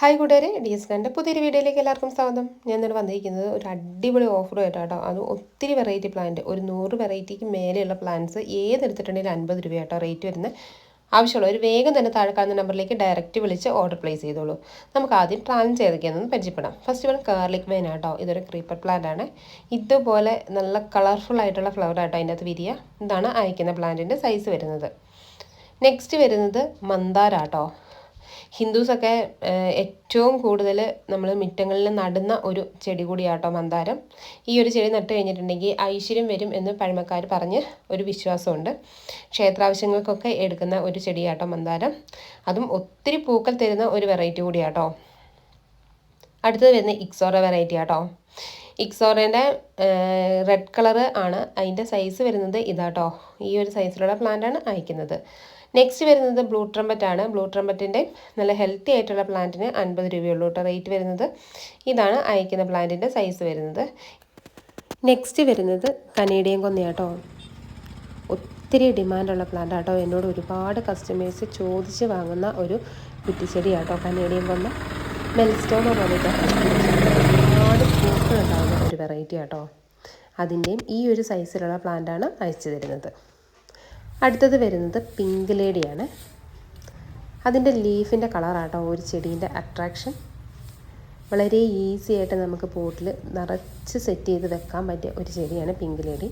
Hi കൂട്ടുകാരെ D S Kante പുതിയൊരു വീഡിയോയിലേക്ക് എല്ലാവർക്കും സ്വാഗതം. ഞാൻ ഇന്നലെ വന്നിരിക്കുന്നത് ഒരു അടിപൊളി ഓഫർ കേട്ടോ. അത് ഒത്തിരി വെറൈറ്റി പ്ലാന്റ് ഒരു നൂറ് വെറൈറ്റിക്ക് മേലെയുള്ള പ്ലാന്റ്സ് ഏതെടുത്തിട്ടുണ്ടെങ്കിലും അൻപത് രൂപ കേട്ടോ റേറ്റ് വരുന്നത്. ഒരു വേഗം തന്നെ താഴെ കാണുന്ന നമ്പറിലേക്ക് ഡയറക്റ്റ് വിളിച്ച് ഓർഡർ പ്ലേസ് ചെയ്തോളൂ. നമുക്ക് ആദ്യം പ്ലാന്റ് ഏതൊക്കെയാണെന്ന് പരിചയപ്പെടാം. ഫസ്റ്റ് വൺ കാർലിക് വെയിൻ ആട്ടോ ഇതൊരു ക്രീപ്പർ പ്ലാന്റ് ആണ്. ഇതുപോലെ നല്ല കളർഫുൾ ആയിട്ടുള്ള ഫ്ലവർ ആട്ടോ അതിന്റെ അകത്ത് വിരിയ ഇതാണ് അയക്കുന്ന പ്ലാന്റിന്റെ സൈസ് വരുന്നത്. നെക്സ്റ്റ് വരുന്നത് മന്ദാരാട്ടോ ഹിന്ദുസൊക്കെ ഏറ്റവും കൂടുതൽ നമ്മൾ മുറ്റങ്ങളിൽ നടുന്ന ഒരു ചെടി കൂടിയാട്ടോ മന്ദാരം. ഈ ഒരു ചെടി നട്ട് കഴിഞ്ഞിട്ടുണ്ടെങ്കിൽ ഐശ്വര്യം വരും എന്ന് പഴമക്കാർ പറഞ്ഞ് ഒരു വിശ്വാസമുണ്ട്. ക്ഷേത്രാവശ്യങ്ങൾക്കൊക്കെ എടുക്കുന്ന ഒരു ചെടിയാട്ടോ മന്ദാരം. അതും ഒത്തിരി പൂക്കൾ തരുന്ന ഒരു വെറൈറ്റി കൂടിയാട്ടോ. അടുത്തത് വരുന്ന ഇക്സോറ വെറൈറ്റി ആട്ടോ. ഇക്സോറേന്റെ റെഡ് കളറ് ആണ്. അതിന്റെ സൈസ് വരുന്നത് ഇതാട്ടോ. ഈ ഒരു സൈസിലുള്ള പ്ലാന്റാണ് അയക്കുന്നത്. നെക്സ്റ്റ് വരുന്നത് ബ്ലൂ ട്രംബറ്റ് ആണ്. ബ്ലൂ ട്രംബറ്റിന്റെ നല്ല ഹെൽത്തി ആയിട്ടുള്ള പ്ലാന്റിന് അൻപത് രൂപയുള്ളൂ കേട്ടോ റേറ്റ് വരുന്നത്. ഇതാണ് അയക്കുന്ന പ്ലാന്റിന്റെ സൈസ് വരുന്നത്. നെക്സ്റ്റ് വരുന്നത് കനേഡിയൻ കൊന്നയാട്ടോ. ഒത്തിരി ഡിമാൻഡുള്ള പ്ലാന്റ് ആട്ടോ. എന്നോട് ഒരുപാട് കസ്റ്റമേഴ്സ് ചോദിച്ച് വാങ്ങുന്ന ഒരു കുറ്റിച്ചെടി ആട്ടോ കനേഡിയൻ കൊന്ന മെൽസ്റ്റോമ പോലത്തെ ഒരുപാട് പൂക്കളുണ്ടാകുന്ന ഒരു വെറൈറ്റി ആട്ടോ. അതിന്റെയും ഈ ഒരു സൈസിലുള്ള പ്ലാന്റാണ് അയച്ചു തരുന്നത്. അടുത്തത് വരുന്നത് പിങ്ക് ലേഡിയാണ് അതിന്റെ ലീഫിന്റെ കളറാട്ടോ ഒരു ചെടീന്റെ അട്രാക്ഷൻ വളരെ ഈസി ആയിട്ട് നമുക്ക് പോട്ടിൽ നിറച്ച് സെറ്റ് ചെയ്ത് വെക്കാൻ പറ്റിയ ഒരു ചെടിയാണ് പിങ്ക് ലേഡി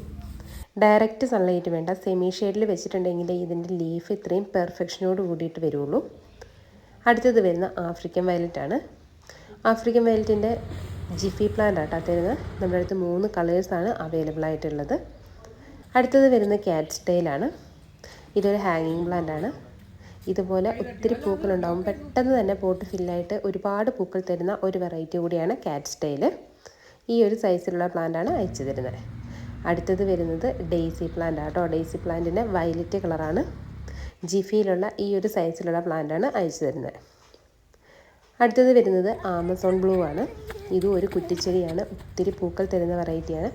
ഡയറക്റ്റ് സൺലൈറ്റ് വേണ്ട സെമി ഷെയ്ഡിൽ വെച്ചിട്ടുണ്ടെങ്കിൽ ഇതിന്റെ ലീഫ് ഇത്രയും പെർഫെക്ഷനോട് കൂടിയിട്ട് വരുള്ളൂ. അടുത്തത് വരുന്ന ആഫ്രിക്കൻ വയലറ്റ് ആണ്. ആഫ്രിക്കൻ വയലറ്റിന്റെ ജിഫി പ്ലാന്റ് ആട്ടോ തരുന്നത്. നമ്മുടെ അടുത്ത് മൂന്ന് കളേഴ്സാണ് അവൈലബിൾ ആയിട്ടുള്ളത്. അടുത്തത് വരുന്ന ക്യാറ്റ് സ്റ്റൈലാണ് ഇതൊരു ഹാങ്ങിങ് ആണ്. ഇതുപോലെ ഒത്തിരി പൂക്കളുണ്ടാവും. പെട്ടെന്ന് തന്നെ പോട്ട് ഫില്ലായിട്ട് ഒരുപാട് പൂക്കൾ തരുന്ന ഒരു വെറൈറ്റി കൂടിയാണ് കാറ്റ് സ്റ്റൈൽ ഈ ഒരു സൈസിലുള്ള പ്ലാന്റാണ് അയച്ചു തരുന്നത്. അടുത്തത് വരുന്നത് ഡെയ്സി പ്ലാന്റ് ആട്ടോ. ഡെയ്സി പ്ലാന്റിന് വയലറ്റ് കളറാണ് ജിഫിയിലുള്ള ഈ ഒരു സൈസിലുള്ള പ്ലാന്റാണ് അയച്ചു തരുന്നത്. അടുത്തത് വരുന്നത് ആമസോൺ ബ്ലൂ ആണ്. ഇതും ഒരു കുറ്റിച്ചെടിയാണ്. ഒത്തിരി പൂക്കൾ തരുന്ന വെറൈറ്റിയാണ്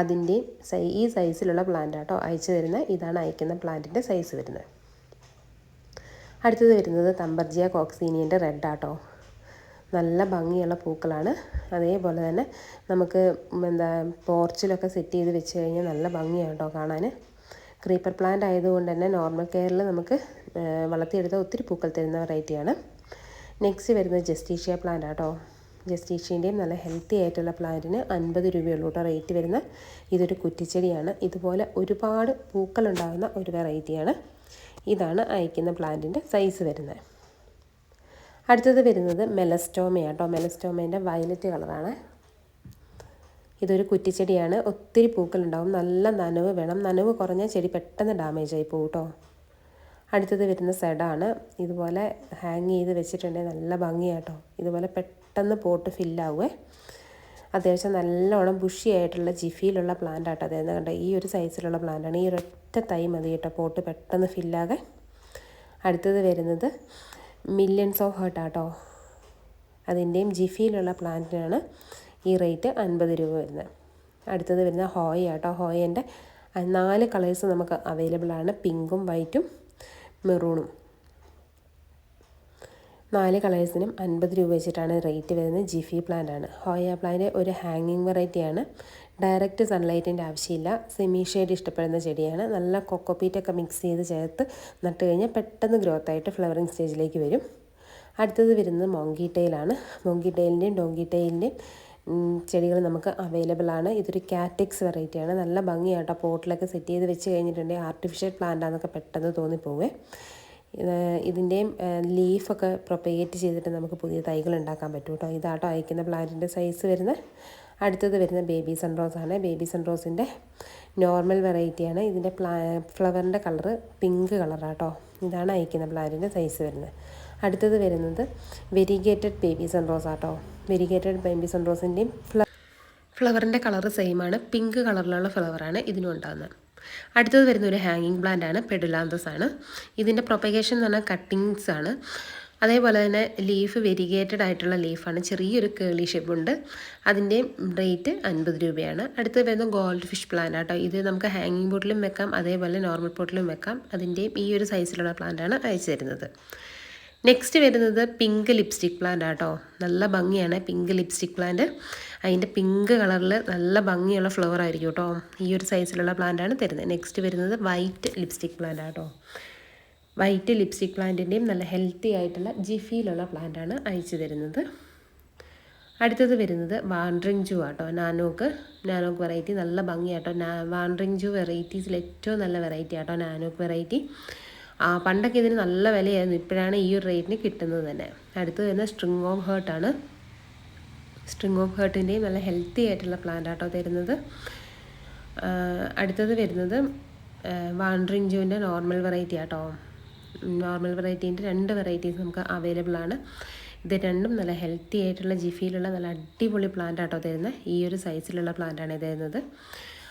അതിന്റെയും സൈ ഈ സൈസിലുള്ള പ്ലാന്റ് ആട്ടോ അയച്ചു തരുന്ന. ഇതാണ് അയക്കുന്ന പ്ലാന്റിന്റെ സൈസ് വരുന്നത് അടുത്തത് വരുന്നത് തമ്പർജിയ കോക്സീനിയന്റെ റെഡ് ആട്ടോ നല്ല ഭംഗിയുള്ള പൂക്കളാണ്. അതേപോലെ തന്നെ നമുക്ക് എന്താ പോർച്ചിലൊക്കെ സെറ്റ് ചെയ്ത് വെച്ച് കഴിഞ്ഞാൽ നല്ല ഭംഗിയാണ് കേട്ടോ കാണാൻ ക്രീപ്പർ പ്ലാന്റ് ആയതുകൊണ്ട് തന്നെ നോർമൽ കെയറിൽ നമുക്ക് വളർത്തിയെടുത്ത ഒത്തിരി പൂക്കൾ തരുന്ന വെറൈറ്റിയാണ് നെക്സ്റ്റ് വരുന്നത് ജസ്റ്റീഷ്യ പ്ലാന്റ് ആട്ടോ ജസ്റ്റീഷ്യന്റെയും നല്ല ഹെൽത്തി ആയിട്ടുള്ള പ്ലാന്റിന് അൻപത് രൂപയുള്ളൂ കേട്ടോ റേറ്റ് വരുന്ന ഇതൊരു കുറ്റിച്ചെടിയാണ്. ഇതുപോലെ ഒരുപാട് പൂക്കളുണ്ടാകുന്ന ഒരു വെറൈറ്റിയാണ് ഇതാണ് അയക്കുന്ന പ്ലാന്റിന്റെ സൈസ് വരുന്നത്. അടുത്തത് വരുന്നത് മെലസ്റ്റോമയാട്ടോ മെലസ്റ്റോമേന്റെ വയലറ്റ് കളറാണ് ഇതൊരു കുറ്റിച്ചെടിയാണ്. ഒത്തിരി പൂക്കളുണ്ടാവും. നല്ല നനവ് വേണം. നനവ് കുറഞ്ഞ ചെടി പെട്ടെന്ന് ഡാമേജ് ആയി പോകും കേട്ടോ അടുത്തത് വരുന്ന സെഡാണ്. ഇതുപോലെ ഹാങ് ചെയ്ത് വെച്ചിട്ടുണ്ടെങ്കിൽ നല്ല ഭംഗിയാട്ടോ. ഇതുപോലെ പെട്ടെന്ന് പോട്ട് ഫില്ലാവുമേ അത്യാവശ്യം നല്ലോണം ബുഷി ആയിട്ടുള്ള ജിഫിയിലുള്ള പ്ലാന്റ് ആട്ടോ അതായത് കണ്ട ഈ ഒരു സൈസിലുള്ള പ്ലാന്റാണ് ഈ ഒരൊറ്റ തൈ മതി കേട്ടോ പോട്ട് പെട്ടെന്ന് ഫില്ലാകെ അടുത്തത് വരുന്നത് മില്യൺസ് ഓഫ് ഹേർട്ട് ആട്ടോ. അതിന്റെയും ജിഫിയിലുള്ള പ്ലാന്റിനാണ് ഈ റേറ്റ് അൻപത് രൂപ വരുന്നത്. അടുത്തത് വരുന്ന ഹോയ ആട്ടോ. ഹോയന്റെ നാല് കളേഴ്സ് നമുക്ക് അവൈലബിൾ ആണ്. പിങ്കും വൈറ്റും മെറൂണും. നാല് കളേഴ്സിനും അൻപത് രൂപ വെച്ചിട്ടാണ് റേറ്റ് വരുന്നത് ജിഫി പ്ലാന്റ് ആണ്. ഹോയ പ്ലാന്റ് ഒരു ഹാങ്ങിങ് വെറൈറ്റിയാണ് ഡയറക്റ്റ് സൺലൈറ്റിന്റെ ആവശ്യമില്ല. സെമി ഷെയ്ഡ് ഇഷ്ടപ്പെടുന്ന ചെടിയാണ്. നല്ല കൊക്കോപ്പീറ്റൊക്കെ മിക്സ് ചെയ്ത് ചേർത്ത് നട്ട് കഴിഞ്ഞാൽ പെട്ടെന്ന് ഗ്രോത്ത് ആയിട്ട് ഫ്ലവറിങ് സ്റ്റേജിലേക്ക് വരും. അടുത്തത് വരുന്നത് മോങ്കി ടെയിലാണ് മോങ്കി ടെയിലിന്റെയും ഡോങ്കി ടെയിലിന്റെയും ചെടികൾ നമുക്ക് അവൈലബിൾ ആണ്. ഇതൊരു കാറ്റക്സ് വെറൈറ്റിയാണ് നല്ല ഭംഗിയാട്ടോ. പോട്ടിലൊക്കെ സെറ്റ് ചെയ്ത് വെച്ച് കഴിഞ്ഞിട്ടുണ്ടെങ്കിൽ ആർട്ടിഫിഷ്യൽ പ്ലാന്റാന്നൊക്കെ പെട്ടെന്ന് തോന്നിപ്പോവേ. ഇതിന്റെയും ലീഫൊക്കെ പ്രൊപ്പഗേറ്റ് ചെയ്തിട്ട് നമുക്ക് പുതിയ തൈകൾ ഉണ്ടാക്കാൻ പറ്റും കേട്ടോ ഇതാട്ടോ അയക്കുന്ന പ്ലാന്റിന്റെ സൈസ് വരുന്ന അടുത്തത് വരുന്ന ബേബി സൺറോസ് ആണ്. ബേബി സൺറോസിന്റെ നോർമൽ വെറൈറ്റിയാണ് ഇതിന്റെ പ്ലാ ഫ്ലവറിന്റെ കളറ് പിങ്ക് കളറാട്ടോ ഇതാണ് അയക്കുന്ന പ്ലാന്റിന്റെ സൈസ് വരുന്നത്. അടുത്തത് വരുന്നത് വെരിഗേറ്റഡ് ബേബി സൺറോസ് ആട്ടോ. വെരിഗേറ്റഡ് ബേബി സൺറോസിന്റെയും ഫ്ല ഫ്ലവറിന്റെ കളർ സെയിമാണ്. പിങ്ക് കളറിലുള്ള ഫ്ലവറാണ് ഇതിനും ഉണ്ടാകുന്നത് അടുത്തത് വരുന്ന ഒരു ഹാങ്ങിങ് പ്ലാന്റ് ആണ് പെഡുലാന്തസ് ആണ്. ഇതിന്റെ പ്രൊപ്പഗേഷൻ എന്ന് പറഞ്ഞാൽ കട്ടിങ്സ് ആണ്. അതേപോലെ തന്നെ ലീഫ് വെരിഗേറ്റഡ് ആയിട്ടുള്ള ലീഫാണ്. ചെറിയൊരു കേളി ഷേപ്പ് ഉണ്ട്. അതിന്റെ റേറ്റ് അൻപത് രൂപയാണ്. അടുത്തത് വരുന്ന ഗോൾഡ് ഫിഷ് പ്ലാന്റ് ആട്ടോ. ഇത് നമുക്ക് ഹാങ്ങിങ് ബോട്ടിലും വെക്കാം. അതേപോലെ നോർമൽ പോട്ടിലും വെക്കാം. അതിന്റെയും ഈ ഒരു സൈസിലുള്ള പ്ലാന്റാണ് അയച്ചു തരുന്നത്. നെക്സ്റ്റ് വരുന്നത് പിങ്ക് ലിപ്സ്റ്റിക് പ്ലാന്റ് ആട്ടോ. നല്ല ഭംഗിയാണ് പിങ്ക് ലിപ്സ്റ്റിക് പ്ലാന്റ് അതിന്റെ പിങ്ക് കളറിൽ നല്ല ഭംഗിയുള്ള ഫ്ലവർ ആയിരിക്കും കേട്ടോ ഈ ഒരു സൈസിലുള്ള പ്ലാന്റാണ് തരുന്നത്. നെക്സ്റ്റ് വരുന്നത് വൈറ്റ് ലിപ്സ്റ്റിക് പ്ലാന്റ് ആട്ടോ. വൈറ്റ് ലിപ്സ്റ്റിക് പ്ലാന്റിന്റെയും നല്ല ഹെൽത്തി ആയിട്ടുള്ള ജിഫിയിലുള്ള പ്ലാന്റാണ് അയച്ചു തരുന്നത്. അടുത്തത് വരുന്നത് വാൻഡ്രിങ് ജൂ ആട്ടോ. നാനോക്ക് നാനോക്ക് വെറൈറ്റി നല്ല ഭംഗിയാട്ടോ. വാൻഡ്രിങ് ജൂ വെറൈറ്റീസിൽ ഏറ്റവും നല്ല വെറൈറ്റി ആട്ടോ നാനോക്ക് വെറൈറ്റി പണ്ടൊക്കെ ഇതിന് നല്ല വിലയായിരുന്നു. ഇപ്പോഴാണ് ഈ ഒരു റേറ്റിന് കിട്ടുന്നത് തന്നെ. അടുത്ത് വരുന്ന സ്ട്രിങ് ഓഫ് ഹേർട്ടാണ് സ്ട്രിങ് ഓഫ് ഹേർട്ടിന്റെയും നല്ല ഹെൽത്തി ആയിട്ടുള്ള പ്ലാന്റ് ആട്ടോ തരുന്നത്. അടുത്തത് വരുന്നത് വാൻഡ്രിങ് ജൂവിന്റെ നോർമൽ വെറൈറ്റി ആട്ടോ. നോർമൽ വെറൈറ്റീന്റെ രണ്ട് വെറൈറ്റീസ് നമുക്ക് അവൈലബിൾ ആണ്. ഇത് രണ്ടും നല്ല ഹെൽത്തി ആയിട്ടുള്ള ജിഫിയിലുള്ള നല്ല അടിപൊളി പ്ലാന്റ് ആട്ടോ തരുന്നത് ഈ ഒരു സൈസിലുള്ള പ്ലാന്റാണ് തരുന്നത്.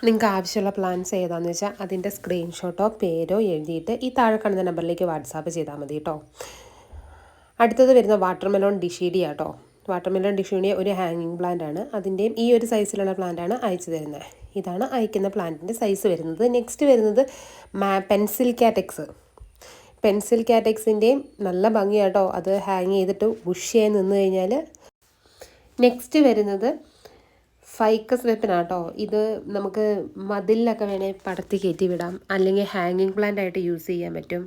നിങ്ങൾക്ക് ആവശ്യമുള്ള പ്ലാൻസ് ഏതാണെന്ന് വെച്ചാൽ അതിന്റെ സ്ക്രീൻഷോട്ടോ പേരോ എഴുതിയിട്ട് ഈ താഴെ കാണുന്ന നമ്പറിലേക്ക് വാട്സാപ്പ് ചെയ്താൽ മതി കേട്ടോ അടുത്തത് വരുന്ന വാട്ടർമെലോൺ ഡിഷീഡി ആട്ടോ വാട്ടർമെലോൺ ഡിഷീഡിയ ഒരു ഹാങ്ങിങ് പ്ലാന്റ് ആണ്. അതിന്റെയും ഈ ഒരു സൈസിലുള്ള പ്ലാന്റ് ആണ് അയച്ചു തരുന്നത് ഇതാണ് അയക്കുന്ന പ്ലാന്റിന്റെ സൈസ് വരുന്നത്. നെക്സ്റ്റ് വരുന്നത് പെൻസിൽ കാറ്റക്സ് പെൻസിൽ കാറ്റക്സിന്റെയും നല്ല ഭംഗിയാട്ടോ. അത് ഹാങ് ചെയ്തിട്ട് ബുഷിയായി നിന്ന് കഴിഞ്ഞാൽ നെക്സ്റ്റ് വരുന്നത് ഫൈക്കസ് വെപ്പനാട്ടോ ഇത് നമുക്ക് മതിലിലൊക്കെ വേണേൽ പടത്തി കയറ്റി വിടാം. അല്ലെങ്കിൽ ഹാങ്ങിങ് പ്ലാന്റ് ആയിട്ട് യൂസ് ചെയ്യാൻ പറ്റും.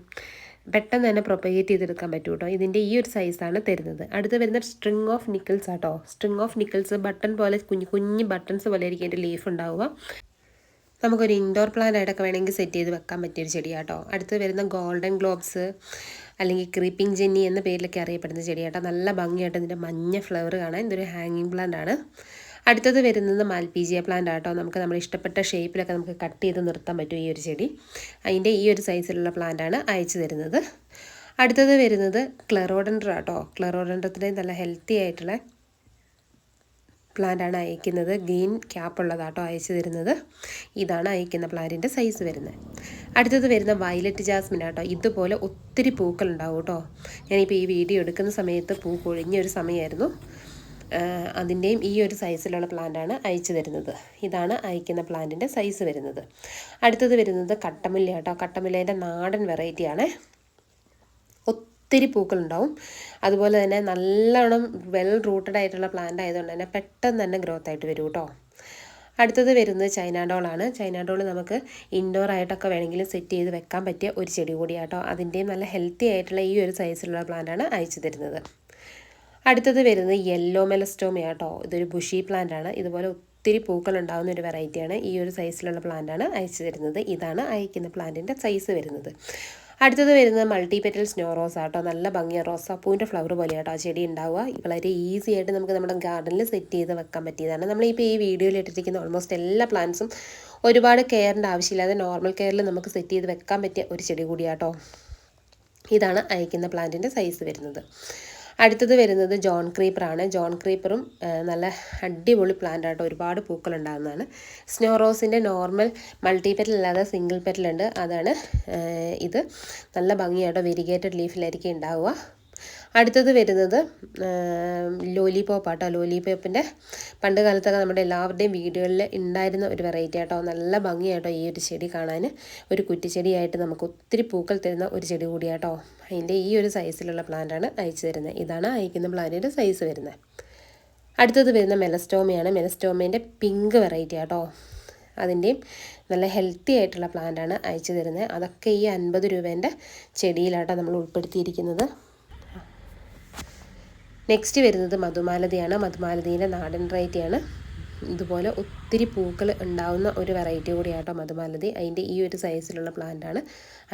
പെട്ടെന്ന് തന്നെ പ്രൊപ്പഗേറ്റ് ചെയ്തെടുക്കാൻ പറ്റും കേട്ടോ ഇതിന്റെ ഈ ഒരു സൈസാണ് തരുന്നത്. അടുത്ത് വരുന്ന സ്ട്രിങ് ഓഫ് നിക്കിൾസ് ആട്ടോ. സ്ട്രിങ് ഓഫ് നിക്കിൾസ് ബട്ടൺ പോലെ കുഞ്ഞു കുഞ്ഞു ബട്ടൺസ് പോലെ ആയിരിക്കും അതിന്റെ ലീഫ് ഉണ്ടാവുക. നമുക്കൊരു ഇൻഡോർ പ്ലാന്റ് ആയിട്ടൊക്കെ വേണമെങ്കിൽ സെറ്റ് ചെയ്ത് വെക്കാൻ പറ്റിയൊരു ചെടിയാട്ടോ. അടുത്ത് വരുന്ന ഗോൾഡൻ ഗ്ലോബ്സ് അല്ലെങ്കിൽ ക്രീപ്പിംഗ് ജെന്നി എന്ന പേരിലൊക്കെ അറിയപ്പെടുന്ന ചെടിയാട്ടോ. നല്ല ഭംഗിയായിട്ട് ഇതിന്റെ മഞ്ഞ ഫ്ലവർ കാണാൻ ഇതൊരു ഹാങ്ങിങ് പ്ലാന്റ് ആണ്. അടുത്തത് വരുന്നത് മാൽപീജിയ പ്ലാന്റ് ആട്ടോ. നമുക്ക് നമ്മൾ ഇഷ്ടപ്പെട്ട ഷേപ്പിലൊക്കെ നമുക്ക് കട്ട് ചെയ്ത് നിർത്താൻ പറ്റും ഈ ഒരു ചെടി. അതിന്റെ ഈ ഒരു സൈസിലുള്ള പ്ലാന്റാണ് അയച്ചു തരുന്നത്. അടുത്തത് വരുന്നത് ക്ലറോഡൻഡ്ര ആട്ടോ. ക്ലറോഡൻഡ്രത്തിന്റെ നല്ല ഹെൽത്തി ആയിട്ടുള്ള പ്ലാന്റാണ് അയക്കുന്നത്. ഗ്രീൻ ക്യാപ്പ് ഉള്ളതാട്ടോ അയച്ചു തരുന്നത്. ഇതാണ് അയക്കുന്ന പ്ലാന്റിന്റെ സൈസ് വരുന്നത്. അടുത്തത് വരുന്ന വയലറ്റ് ജാസ്മിൻ ആട്ടോ. ഇതുപോലെ ഒത്തിരി പൂക്കളുണ്ടാവും കേട്ടോ. ഞാനിപ്പോൾ ഈ വീഡിയോ എടുക്കുന്ന സമയത്ത് പൂ കൊഴിഞ്ഞ ഒരു സമയമായിരുന്നു. അതിന്റെയും ഈ ഒരു സൈസിലുള്ള പ്ലാന്റാണ് അയച്ചു തരുന്നത്. ഇതാണ് അയക്കുന്ന പ്ലാന്റിന്റെ സൈസ് വരുന്നത്. അടുത്തത് വരുന്നത് കട്ടമുല്ല കേട്ടോ. കട്ടമുല്ലേന്റെ നാടൻ വെറൈറ്റിയാണ് ഒത്തിരി പൂക്കളുണ്ടാവും. അതുപോലെ തന്നെ നല്ലോണം വെൽ റൂട്ടഡ് ആയിട്ടുള്ള പ്ലാന്റ് ആയതുകൊണ്ട് തന്നെ പെട്ടെന്ന് തന്നെ ഗ്രോത്ത് ആയിട്ട് വരും കേട്ടോ. അടുത്തത് വരുന്നത് ചൈന ഡോളാണ് ചൈന ഡോൾ നമുക്ക് ഇൻഡോർ ആയിട്ടൊക്കെ വേണമെങ്കിൽ സെറ്റ് ചെയ്ത് വെക്കാൻ പറ്റിയ ഒരു ചെടി കൂടിയാട്ടോ അതിന്റെയും നല്ല ഹെൽത്തി ആയിട്ടുള്ള ഈ ഒരു സൈസിലുള്ള പ്ലാന്റാണ് അയച്ചു തരുന്നത്. അടുത്തത് വരുന്നത് യെല്ലോ മെലസ്റ്റോമയാട്ടോ ഇതൊരു ബുഷി പ്ലാന്റ് ആണ്. ഇതുപോലെ ഒത്തിരി പൂക്കൾ ഉണ്ടാകുന്ന ഒരു വെറൈറ്റിയാണ് ഈ ഒരു സൈസിലുള്ള പ്ലാന്റ് ആണ് അയച്ചു തരുന്നത്. ഇതാണ് അയക്കുന്ന പ്ലാന്റിന്റെ സൈസ് വരുന്നത്. അടുത്തത് വരുന്നത് മൾട്ടി പെറ്റൽ സ്നോ റോസ് ആട്ടോ. നല്ല ഭംഗിയ റോസാപ്പൂവിന്റെ ഫ്ലവർ പോലെയാട്ടോ ആ ചെടി ഉണ്ടാവുക. വളരെ ഈസി ആയിട്ട് നമുക്ക് നമ്മുടെ ഗാർഡനിൽ സെറ്റ് ചെയ്ത് വെക്കാൻ പറ്റിയതാണ്. നമ്മളിപ്പോൾ ഈ വീഡിയോയിൽ ഇട്ടിരിക്കുന്ന ഓൾമോസ്റ്റ് എല്ലാ പ്ലാന്റ്സും ഒരുപാട് കെയറിന്റെ ആവശ്യമില്ലാതെ നോർമൽ കെയറിൽ നമുക്ക് സെറ്റ് ചെയ്ത് വെക്കാൻ പറ്റിയ ഒരു ചെടി കൂടിയാട്ടോ. ഇതാണ് അയക്കുന്ന പ്ലാന്റിന്റെ സൈസ് വരുന്നത്. അടുത്തത് വരുന്നത് ജോൺ ക്രീപ്പറാണ്. ജോൺ ക്രീപ്പറും നല്ല അടിപൊളി പ്ലാന്റ് ആയിട്ട് ഒരുപാട് പൂക്കൾ ഉണ്ടാകുന്നതാണ് സ്നോ റോസിന്റെ നോർമൽ മൾട്ടി പെറ്റൽ അല്ലാതെ സിംഗിൾ പെറ്റലുണ്ട്. അതാണ് ഇത്. നല്ല ഭംഗിയായിട്ട് വെരിഗേറ്റഡ് ലീഫിലായിരിക്കും ഉണ്ടാവുക. അടുത്തത് വരുന്നത് ലോലിപോപ്പ് ആട്ടോ. ലോലിപോപ്പിന്റെ പണ്ട് കാലത്തൊക്കെ നമ്മുടെ എല്ലാവരുടെയും വീടുകളിൽ ഉണ്ടായിരുന്ന ഒരു വെറൈറ്റി ആട്ടോ. നല്ല ഭംഗിയാട്ടോ ഈ ഒരു ചെടി കാണാൻ ഒരു കുറ്റിച്ചെടിയായിട്ട് നമുക്ക് ഒത്തിരി പൂക്കൾ തരുന്ന ഒരു ചെടി കൂടിയാട്ടോ. അതിന്റെ ഈ ഒരു സൈസിലുള്ള പ്ലാന്റാണ് അയച്ചു തരുന്നത് ഇതാണ് അയക്കുന്ന പ്ലാന്റിന്റെ സൈസ് വരുന്നത് അടുത്തത് വരുന്ന മെലസ്റ്റോമയാണ്. മെലസ്റ്റോമേന്റെ പിങ്ക് വെറൈറ്റി ആട്ടോ. അതിന്റെയും നല്ല ഹെൽത്തി ആയിട്ടുള്ള പ്ലാന്റാണ് അയച്ചു തരുന്നത് അതൊക്കെ ഈ അൻപത് രൂപേന്റെ ചെടിയിലാട്ടോ നമ്മൾ ഉൾപ്പെടുത്തിയിരിക്കുന്നത്. നെക്സ്റ്റ് വരുന്നത് മധുമാലതിയാണ്. മധുമാലതീന്റെ നാടൻ വെറൈറ്റിയാണ് ഇതുപോലെ ഒത്തിരി പൂക്കൾ ഉണ്ടാവുന്ന ഒരു വെറൈറ്റി കൂടിയാട്ടോ മധുമാലതി. അതിന്റെ ഈ ഒരു സൈസിലുള്ള പ്ലാന്റാണ്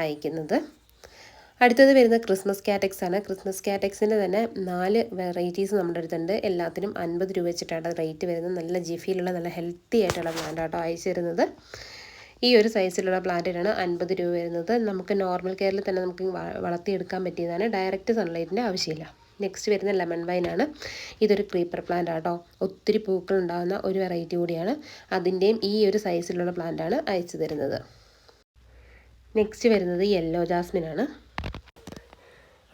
അയക്കുന്നത്. അടുത്തത് വരുന്നത് ക്രിസ്മസ് കാറ്റക്സ് ആണ്. ക്രിസ്മസ് കാറ്റക്സിന്റെ തന്നെ നാല് വെറൈറ്റീസ് നമ്മുടെ അടുത്തുണ്ട്. എല്ലാത്തിനും അൻപത് രൂപ വെച്ചിട്ടാണ് റേറ്റ് വരുന്നത്. നല്ല ജിഫിയിലുള്ള നല്ല ഹെൽത്തി ആയിട്ടുള്ള പ്ലാന്റ് ആട്ടോ അയച്ചു തരുന്നത്. ഈ ഒരു സൈസിലുള്ള പ്ലാന്റിനാണ് അൻപത് രൂപ വരുന്നത്. നമുക്ക് നോർമൽ കെയറിൽ തന്നെ നമുക്ക് വളർത്തിയെടുക്കാൻ പറ്റിയതാണ്. ഡയറക്റ്റ് സൺലൈറ്റിന്റെ ആവശ്യമില്ല. നെക്സ്റ്റ് വരുന്ന ലെമൺ വൈൻ ആണ്. ഇതൊരു ക്രീപ്പർ പ്ലാന്റ് ആട്ടോ. ഒത്തിരി പൂക്കൾ ഉണ്ടാകുന്ന ഒരു വെറൈറ്റി കൂടിയാണ് അതിന്റെയും ഈ ഒരു സൈസിലുള്ള പ്ലാന്റ് ആണ് അയച്ചു തരുന്നത്. നെക്സ്റ്റ് വരുന്നത് യെല്ലോ ജാസ്മിൻ ആണ്.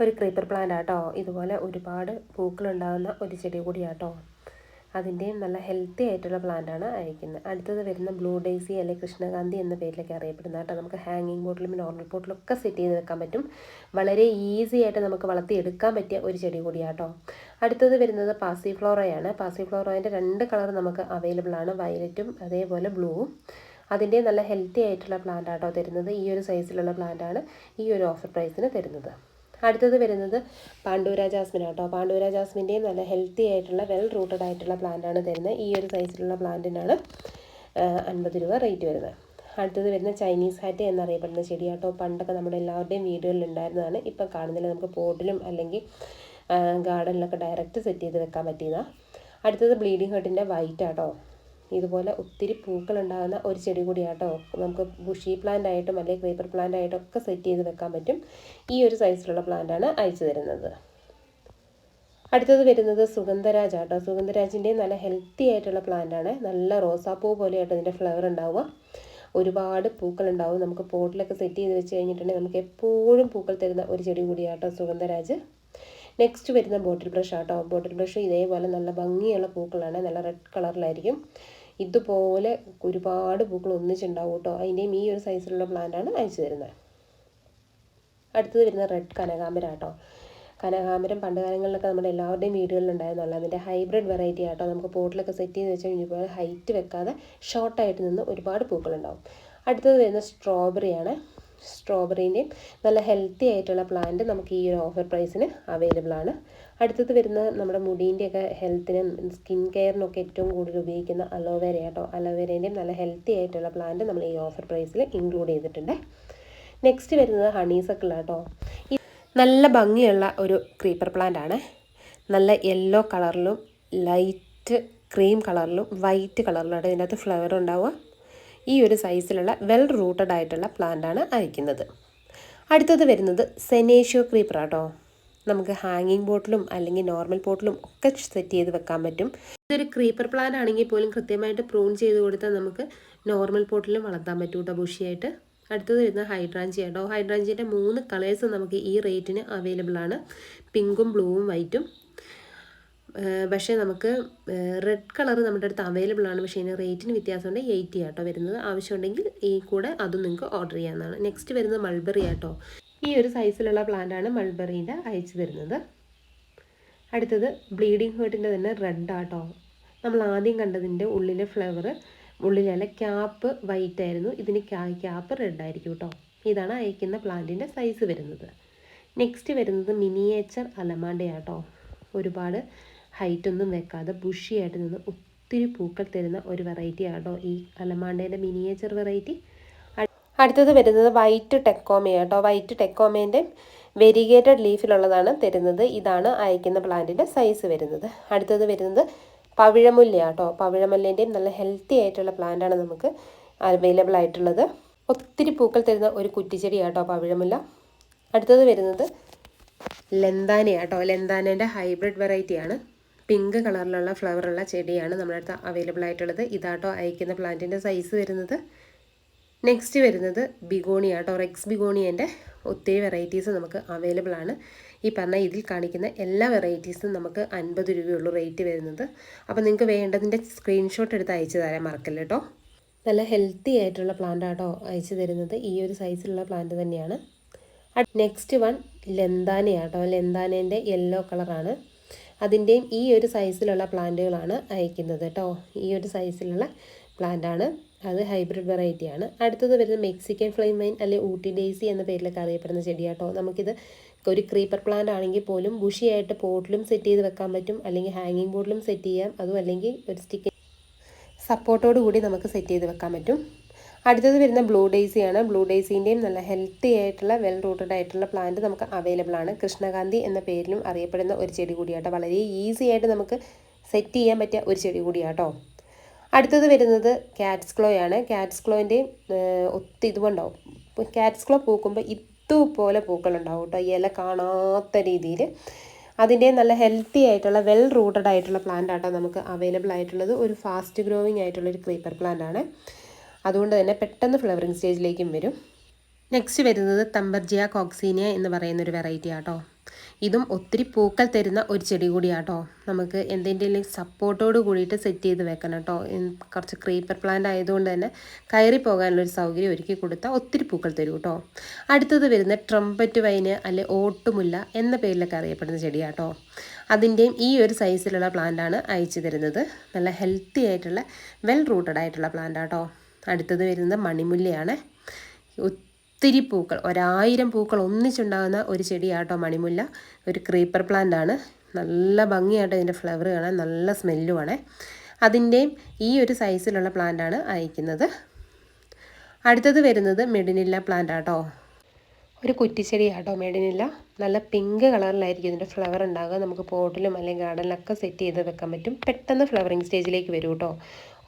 ഒരു ക്രീപ്പർ പ്ലാന്റ് ആട്ടോ. ഇതുപോലെ ഒരുപാട് പൂക്കൾ ഉണ്ടാകുന്ന ഒരു ചെടി കൂടിയാട്ടോ. അതിന്റെയും നല്ല ഹെൽത്തി ആയിട്ടുള്ള പ്ലാന്റാണ് അയക്കുന്നത്. അടുത്തത് വരുന്ന ബ്ലൂ ഡേസി അല്ലെങ്കിൽ കൃഷ്ണകാന്തി എന്ന പേരിലൊക്കെ അറിയപ്പെടുന്ന കേട്ടോ. നമുക്ക് ഹാങ്ങിങ് ബോട്ടിലും നോർമൽ ബോട്ടിലും ഒക്കെ സെറ്റ് ചെയ്ത് വെക്കാൻ പറ്റും. വളരെ ഈസി ആയിട്ട് നമുക്ക് വളർത്തിയെടുക്കാൻ പറ്റിയ ഒരു ചെടി കൂടിയാട്ടോ. അടുത്തത് വരുന്നത് പാസി ഫ്ലോറയാണ് പാസി ഫ്ലോറോന്റെ രണ്ട് കളർ നമുക്ക് അവൈലബിൾ ആണ്. വയലറ്റും അതേപോലെ ബ്ലൂവും അതിന്റെ നല്ല ഹെൽത്തി ആയിട്ടുള്ള പ്ലാന്റ് ആട്ടോ തരുന്നത്. ഈ ഒരു സൈസിലുള്ള പ്ലാന്റാണ് ഈ ഒരു ഓഫർ പ്രൈസിന് തരുന്നത്. അടുത്തത് വരുന്നത് പാണ്ഡൂര ജാസ്മിൻ ആട്ടോ. പാണ്ഡൂര ജാസ്മിന്റെയും നല്ല ഹെൽത്തി ആയിട്ടുള്ള വെൽ റൂട്ടഡ് ആയിട്ടുള്ള പ്ലാന്റാണ് തരുന്നത്. ഈ ഒരു സൈസിലുള്ള പ്ലാന്റിനാണ് അൻപത് രൂപ റേറ്റ് വരുന്നത്. അടുത്തത് വരുന്ന ചൈനീസ് ഹാറ്റ് എന്നറിയപ്പെടുന്ന ചെടിയാട്ടോ. പണ്ടൊക്കെ നമ്മുടെ എല്ലാവരുടെയും വീടുകളിൽ ഉണ്ടായിരുന്നതാണ്. ഇപ്പം കാണുന്നില്ല. നമുക്ക് പോട്ടിലും അല്ലെങ്കിൽ ഗാർഡനിലൊക്കെ ഡയറക്റ്റ് സെറ്റ് ചെയ്ത് വെക്കാൻ പറ്റിയതാണ് അടുത്തത് ബ്ലീഡിംഗ് ഹേർട്ടിന്റെ വൈറ്റ് ആട്ടോ. ഇതുപോലെ ഒത്തിരി പൂക്കൾ ഉണ്ടാകുന്ന ഒരു ചെടി കൂടിയാട്ടോ. നമുക്ക് ബുഷി പ്ലാന്റ് ആയിട്ടും അല്ലെങ്കിൽ ക്രീപ്പർ പ്ലാന്റ് ആയിട്ടും ഒക്കെ സെറ്റ് ചെയ്ത് വെക്കാൻ പറ്റും. ഈ ഒരു സൈസിലുള്ള ആണ് അയച്ചു തരുന്നത്. അടുത്തത് വരുന്നത് സുഗന്ധരാജ് ആട്ടോ. സുഗന്ധരാജിന്റെ നല്ല ഹെൽത്തി ആയിട്ടുള്ള പ്ലാന്റാണ് നല്ല റോസാപ്പൂ പോലെയായിട്ട് ഇതിന്റെ ഫ്ലവർ ഉണ്ടാവുക. ഒരുപാട് പൂക്കൾ ഉണ്ടാവും നമുക്ക് പോട്ടിലൊക്കെ സെറ്റ് ചെയ്ത് വെച്ച് കഴിഞ്ഞിട്ടുണ്ടെങ്കിൽ നമുക്ക് എപ്പോഴും പൂക്കൾ തരുന്ന ഒരു ചെടി കൂടിയാട്ടോ സുഗന്ധരാജ്. നെക്സ്റ്റ് വരുന്ന ബോട്ടിൽ ബ്രഷ് ആട്ടോ. ബോട്ടിൽ ബ്രഷ് ഇതേപോലെ നല്ല ഭംഗിയുള്ള പൂക്കളാണ്. നല്ല റെഡ് കളറിലായിരിക്കും ഇതുപോലെ ഒരുപാട് പൂക്കൾ ഒന്നിച്ചുണ്ടാവും കേട്ടോ. അതിന്റെയും ഈ ഒരു സൈസിലുള്ള പ്ലാന്റാണ് അയച്ചു തരുന്നത്. അടുത്തത് വരുന്ന റെഡ് കനകാമ്പര കേട്ടോ കനകാമ്പരം പണ്ട് കാലങ്ങളിലൊക്കെ നമ്മുടെ എല്ലാവരുടെയും വീടുകളിലുണ്ടായിരുന്നുള്ള അതിന്റെ ഹൈബ്രിഡ് വെറൈറ്റി ആട്ടോ. നമുക്ക് പോട്ടിലൊക്കെ സെറ്റ് ചെയ്ത് വെച്ചാൽ കഴിഞ്ഞപ്പോൾ ഹൈറ്റ് വെക്കാതെ ഷോർട്ടായിട്ട് നിന്ന് ഒരുപാട് പൂക്കളുണ്ടാവും അടുത്തത് വരുന്ന സ്ട്രോബെറിയാണ് സ്ട്രോബെറീന്റെയും നല്ല ഹെൽത്തി ആയിട്ടുള്ള പ്ലാന്റ് നമുക്ക് ഈ ഒരു ഓഫർ പ്രൈസിന് അവൈലബിൾ ആണ്. അടുത്തത് വരുന്ന നമ്മുടെ മുടീന്റെയൊക്കെ ഹെൽത്തിനും സ്കിൻ കെയറിനൊക്കെ ഏറ്റവും കൂടുതൽ ഉപയോഗിക്കുന്ന അലോവേര കേട്ടോ അലോവേരേന്റെയും നല്ല ഹെൽത്തി ആയിട്ടുള്ള പ്ലാന്റ് നമ്മൾ ഈ ഓഫർ പ്രൈസിൽ ഇൻക്ലൂഡ് ചെയ്തിട്ടുണ്ട്. നെക്സ്റ്റ് വരുന്നത് ഹണീസക്കിൾ കേട്ടോ നല്ല ഭംഗിയുള്ള ഒരു ക്രീപ്പർ പ്ലാന്റ് ആണ്. നല്ല യെല്ലോ കളറിലും ലൈറ്റ് ക്രീം കളറിലും വൈറ്റ് കളറിലും ഇതിന്റെ അകത്ത് ഫ്ലവർ ഉണ്ടാവുക. ഈ ഒരു സൈസിലുള്ള വെൽ റൂട്ടഡ് ആയിട്ടുള്ള പ്ലാന്റാണ് അയക്കുന്നത്. അടുത്തത് വരുന്നത് സെനേഷ്യോ ക്രീപ്പർ ആട്ടോ. നമുക്ക് ഹാങ്ങിങ് ബോട്ടിലും അല്ലെങ്കിൽ നോർമൽ പോട്ടിലും ഒക്കെ സെറ്റ് ചെയ്ത് വെക്കാൻ പറ്റും. ഇതൊരു ക്രീപ്പർ പ്ലാന്റ് ആണെങ്കിൽ പോലും കൃത്യമായിട്ട് പ്രൂൺ ചെയ്ത് കൊടുത്താൽ നമുക്ക് നോർമൽ പോട്ടിലും വളർത്താൻ പറ്റും കേട്ടോ ബുഷിയായിട്ട്. അടുത്തത് വരുന്നത് ഹൈഡ്രാഞ്ചി ആട്ടോ. ഹൈഡ്രാഞ്ചിയുടെ മൂന്ന് കളേഴ്സ് നമുക്ക് ഈ റേറ്റിന് അവൈലബിൾ ആണ്. പിങ്കും ബ്ലൂവും വൈറ്റും പക്ഷേ നമുക്ക് റെഡ് കളർ നമ്മുടെ അടുത്ത് അവൈലബിൾ ആണ്. പക്ഷേ ഇതിന് റേറ്റിന് വ്യത്യാസമുണ്ട് എയ്റ്റി ആട്ടോ വരുന്നത്. ആവശ്യമുണ്ടെങ്കിൽ ഈ കൂടെ അതും നിങ്ങൾക്ക് ഓർഡർ ചെയ്യാവുന്നതാണ്. നെക്സ്റ്റ് വരുന്നത് മൾബറി ആട്ടോ. ഈ ഒരു സൈസിലുള്ള പ്ലാന്റാണ് മൾബറീന്റെ അയച്ചു തരുന്നത്. അടുത്തത് ബ്ലീഡിങ് ഹേർട്ടിന്റെ തന്നെ റെഡ് ആട്ടോ. നമ്മൾ ആദ്യം കണ്ടതിന്റെ ഉള്ളിലെ ഫ്ലവർ ഉള്ളിലെ ക്യാപ്പ് വൈറ്റ് ആയിരുന്നു. ഇതിന് ക്യാപ്പ് റെഡ് ആയിരിക്കും കേട്ടോ ഇതാണ് അയക്കുന്ന പ്ലാന്റിന്റെ സൈസ് വരുന്നത്. നെക്സ്റ്റ് വരുന്നത് മിനിയേച്ചർ അലമാണ്ടയാട്ടോ. ഒരുപാട് ഹൈറ്റ് ഒന്നും വെക്കാതെ ബുഷിയായിട്ട് നിന്ന് ഒത്തിരി പൂക്കൾ തരുന്ന ഒരു വെറൈറ്റി ആട്ടോ ഈ അലമാണ്ടേന്റെ മിനിയേച്ചർ വെറൈറ്റി അടുത്തത് വരുന്നത് വൈറ്റ് ടെക്കോമ കേട്ടോ വൈറ്റ് ടെക്കോമേന്റെ വെരിഗേറ്റഡ് ലീഫിലുള്ളതാണ് തരുന്നത്. ഇതാണ് അയക്കുന്ന പ്ലാന്റിന്റെ സൈസ് വരുന്നത്. അടുത്തത് വരുന്നത് പവിഴമുല്ല കേട്ടോ പവിഴമുല്ലേന്റെയും നല്ല ഹെൽത്തി ആയിട്ടുള്ള പ്ലാന്റാണ് നമുക്ക് അവൈലബിൾ ആയിട്ടുള്ളത്. ഒത്തിരി പൂക്കൾ തരുന്ന ഒരു കുറ്റിച്ചെടി കേട്ടോ പവിഴമുല്ല. അടുത്തത് വരുന്നത് ലെന്താന കേട്ടോ ലെന്താനേന്റെ ഹൈബ്രിഡ് വെറൈറ്റിയാണ് പിങ്ക് കളറിലുള്ള ഫ്ലവറുള്ള ചെടിയാണ് നമ്മുടെ അടുത്ത് അവൈലബിൾ ആയിട്ടുള്ളത് ഇതാട്ടോ അയക്കുന്ന പ്ലാന്റിന്റെ സൈസ് വരുന്നത്. നെക്സ്റ്റ് വരുന്നത് ബിഗോണിയ കേട്ടോ റെക്സ് ബിഗോണിയന്റെ ഒത്തിരി വെറൈറ്റീസ് നമുക്ക് അവൈലബിൾ ആണ് ഈ പറഞ്ഞ ഇതിൽ കാണിക്കുന്ന എല്ലാ വെറൈറ്റീസും നമുക്ക് അൻപത് രൂപയുള്ളൂ റേറ്റ് വരുന്നത്. അപ്പോൾ നിങ്ങൾക്ക് വേണ്ടതിന്റെ സ്ക്രീൻഷോട്ട് എടുത്ത് അയച്ചു തരാൻ മറക്കല്ല കേട്ടോ നല്ല ഹെൽത്തി ആയിട്ടുള്ള പ്ലാന്റ് ആട്ടോ അയച്ചു തരുന്നത്. ഈ ഒരു സൈസിലുള്ള പ്ലാന്റ് തന്നെയാണ്. നെക്സ്റ്റ് വൺ ലെന്താനയാട്ടോ ലെന്താനേന്റെ യെല്ലോ കളറാണ് അതിന്റെയും ഈ ഒരു സൈസിലുള്ള പ്ലാന്റുകളാണ് അയക്കുന്നത് കേട്ടോ ഈ ഒരു സൈസിലുള്ള പ്ലാന്റാണ് അത് ഹൈബ്രിഡ് വെറൈറ്റിയാണ് അടുത്തത് വരുന്നത് മെക്സിക്കൻ ഫ്ലെയിം വൈൻ അല്ലെങ്കിൽ ഊട്ടി ഡേസി എന്ന പേരിലൊക്കെ അറിയപ്പെടുന്ന ചെടിയാട്ടോ നമുക്കിത് ഒരു ക്രീപ്പർ പ്ലാന്റ് ആണെങ്കിൽ പോലും ബുഷിയായിട്ട് പോട്ടിലും സെറ്റ് ചെയ്ത് വെക്കാൻ പറ്റും. അല്ലെങ്കിൽ ഹാങ്ങിങ് ബോർഡിലും സെറ്റ് ചെയ്യാം. അതും അല്ലെങ്കിൽ ഒരു സ്റ്റിക്ക് സപ്പോർട്ടോടു കൂടി നമുക്ക് സെറ്റ് ചെയ്ത് വെക്കാൻ പറ്റും. അടുത്തത് വരുന്ന ബ്ലൂ ഡേസിയാണ് ബ്ലൂ ഡേസിന്റെയും നല്ല ഹെൽത്തി ആയിട്ടുള്ള വെൽ റൂട്ടഡ് ആയിട്ടുള്ള പ്ലാന്റ് നമുക്ക് അവൈലബിൾ ആണ്. കൃഷ്ണകാന്തി എന്ന പേരിലും അറിയപ്പെടുന്ന ഒരു ചെടി കൂടിയാട്ടോ. വളരെ ഈസി ആയിട്ട് നമുക്ക് സെറ്റ് ചെയ്യാൻ പറ്റിയ ഒരു ചെടി കൂടിയാട്ടോ. അടുത്തത് വരുന്നത് കാറ്റ്സ് ക്ലോ ആണ്. കാറ്റ്സ് ക്ലോന്റെയും ഒത്തി ഇതുകൊണ്ടാവും കാറ്റ്സ് ക്ലോ പൂക്കുമ്പോൾ ഇതുപോലെ പൂക്കളുണ്ടാവും കേട്ടോ ഇല കാണാത്ത രീതിയിൽ അതിന്റെ നല്ല ഹെൽത്തി ആയിട്ടുള്ള വെൽ റൂട്ടഡ് ആയിട്ടുള്ള പ്ലാന്റ് ആട്ടോ നമുക്ക് അവൈലബിൾ ആയിട്ടുള്ളത്. ഒരു ഫാസ്റ്റ് ഗ്രോയിങ് ആയിട്ടുള്ള ഒരു ക്രീപ്പർ പ്ലാന്റ് ആണ്. അതുകൊണ്ട് തന്നെ പെട്ടെന്ന് ഫ്ലവറിങ് സ്റ്റേജിലേക്കും വരും. നെക്സ്റ്റ് വരുന്നത് തമ്പർജിയ കോക്സീനിയ എന്ന് പറയുന്നൊരു വെറൈറ്റി ആട്ടോ. ഇതും ഒത്തിരി പൂക്കൾ തരുന്ന ഒരു ചെടി കൂടിയാട്ടോ. നമുക്ക് എന്തെങ്കിലും സപ്പോർട്ടോട് കൂടിയിട്ട് സെറ്റ് ചെയ്ത് വെക്കണം കേട്ടോ. കുറച്ച് ക്രീപ്പർ പ്ലാന്റ് ആയതുകൊണ്ട് തന്നെ കയറി പോകാനുള്ളൊരു സൗകര്യം ഒരുക്കി കൊടുത്താൽ ഒത്തിരി പൂക്കൾ തരും കേട്ടോ. അടുത്തത് വരുന്ന ട്രംപറ്റ് വൈന് അല്ലെ ഓട്ടുമുല്ല എന്ന പേരിലൊക്കെ അറിയപ്പെടുന്ന ചെടിയാട്ടോ. അതിന്റെയും ഈ ഒരു സൈസിലുള്ള പ്ലാന്റാണ് അയച്ചു തരുന്നത്. നല്ല ഹെൽത്തി ആയിട്ടുള്ള വെൽ റൂട്ടഡ് ആയിട്ടുള്ള പ്ലാന്റ് ആട്ടോ. അടുത്തത് വരുന്നത് മണിമുല്ലയാണ്. ഒത്തിരി പൂക്കൾ ഒരായിരം പൂക്കൾ ഒന്നിച്ചുണ്ടാകുന്ന ഒരു ചെടിയാട്ടോ മണിമുല്ല. ഒരു ക്രീപ്പർ പ്ലാന്റ് ആണ്. നല്ല ഭംഗിയായിട്ട് അതിന്റെ ഫ്ലവർ കാണാൻ നല്ല സ്മെല്ലുമാണ് അതിന്റെയും ഈ ഒരു സൈസിലുള്ള പ്ലാന്റ് ആണ് അയക്കുന്നത്. അടുത്തത് വരുന്നത് മെഡിനില്ല പ്ലാന്റ് ആട്ടോ. ഒരു കുറ്റിച്ചെടി ആട്ടോ മെഡിനില്ല. നല്ല പിങ്ക് കളറിലായിരിക്കും ഇതിന്റെ ഫ്ലവർ ഉണ്ടാകുക നമുക്ക് പോട്ടിലും അല്ലെങ്കിൽ ഗാർഡനിലൊക്കെ സെറ്റ് ചെയ്ത് വെക്കാൻ പറ്റും. പെട്ടെന്ന് ഫ്ലവറിങ് സ്റ്റേജിലേക്ക് വരും കേട്ടോ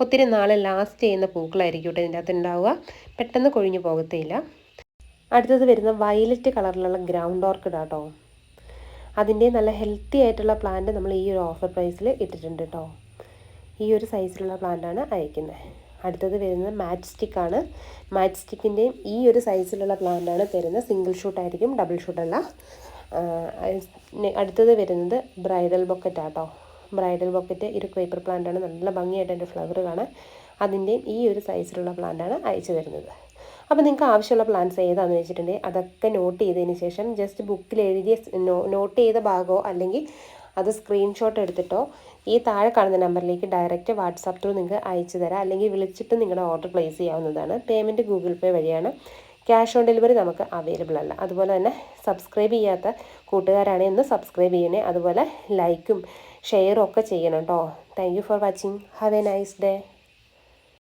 ഒത്തിരി നാൾ ലാസ്റ്റ് ചെയ്യുന്ന പൂക്കളായിരിക്കും ഇതിന്റെ അകത്ത് ഉണ്ടാവുക പെട്ടെന്ന് കൊഴിഞ്ഞു പോകത്തേയില്ല. അടുത്തത് വരുന്ന വയലറ്റ് കളറിലുള്ള ഗ്രൗണ്ട് ഓർക്കിഡ് കേട്ടോ അതിന്റെ നല്ല ഹെൽത്തി ആയിട്ടുള്ള പ്ലാന്റ് നമ്മൾ ഈ ഒരു ഓഫർ പ്രൈസിൽ ഇട്ടിട്ടുണ്ട് കേട്ടോ ഈ ഒരു സൈസിലുള്ള പ്ലാന്റാണ് അയക്കുന്നത് അടുത്തത് വരുന്നത് മാറ്റ് സ്റ്റിക്കാണ് മാറ്റ് സ്റ്റിക്കിന്റെയും ഈ ഒരു സൈസിലുള്ള പ്ലാന്റാണ് തരുന്നത്. സിംഗിൾ ഷൂട്ടായിരിക്കും ഡബിൾ ഷൂട്ടല്ല അടുത്തത് വരുന്നത് ബ്രൈഡൽ ബൊക്കറ്റ് ആട്ടോ. ബ്രൈഡൽ ബൊക്കറ്റ് ഒരു പേപ്പർ പ്ലാന്റാണ് നല്ല ഭംഗിയായിട്ട് എന്റെ ഫ്ലവർ കാണാൻ അതിന്റെയും ഈ ഒരു സൈസിലുള്ള പ്ലാന്റാണ് അയച്ചു തരുന്നത്. അപ്പോൾ നിങ്ങൾക്ക് ആവശ്യമുള്ള പ്ലാൻസ് ഏതാണെന്ന് വെച്ചിട്ടുണ്ടെങ്കിൽ അതൊക്കെ നോട്ട് ചെയ്തതിന് ശേഷം ജസ്റ്റ് ബുക്കിൽ എഴുതിയ നോട്ട് ചെയ്ത ഭാഗമോ അല്ലെങ്കിൽ അത് സ്ക്രീൻഷോട്ട് എടുത്തിട്ടോ ഈ താഴെ കാണുന്ന നമ്പറിലേക്ക് ഡയറക്റ്റ് വാട്സാപ്പ് ത്രൂ നിങ്ങൾക്ക് അയച്ചു തരാം. അല്ലെങ്കിൽ വിളിച്ചിട്ട് നിങ്ങളുടെ ഓർഡർ പ്ലേസ് ചെയ്യാവുന്നതാണ്. പേയ്മെന്റ് ഗൂഗിൾ പേ വഴിയാണ്. ക്യാഷ് ഓൺ ഡെലിവറി നമുക്ക് അവൈലബിൾ അല്ല. അതുപോലെ തന്നെ സബ്സ്ക്രൈബ് ചെയ്യാത്ത കൂട്ടുകാരാണെങ്കിൽ ഒന്ന് സബ്സ്ക്രൈബ് ചെയ്യണേ അതുപോലെ ലൈക്കും ഷെയറും ഒക്കെ ചെയ്യണം കേട്ടോ thank you for watching have a nice day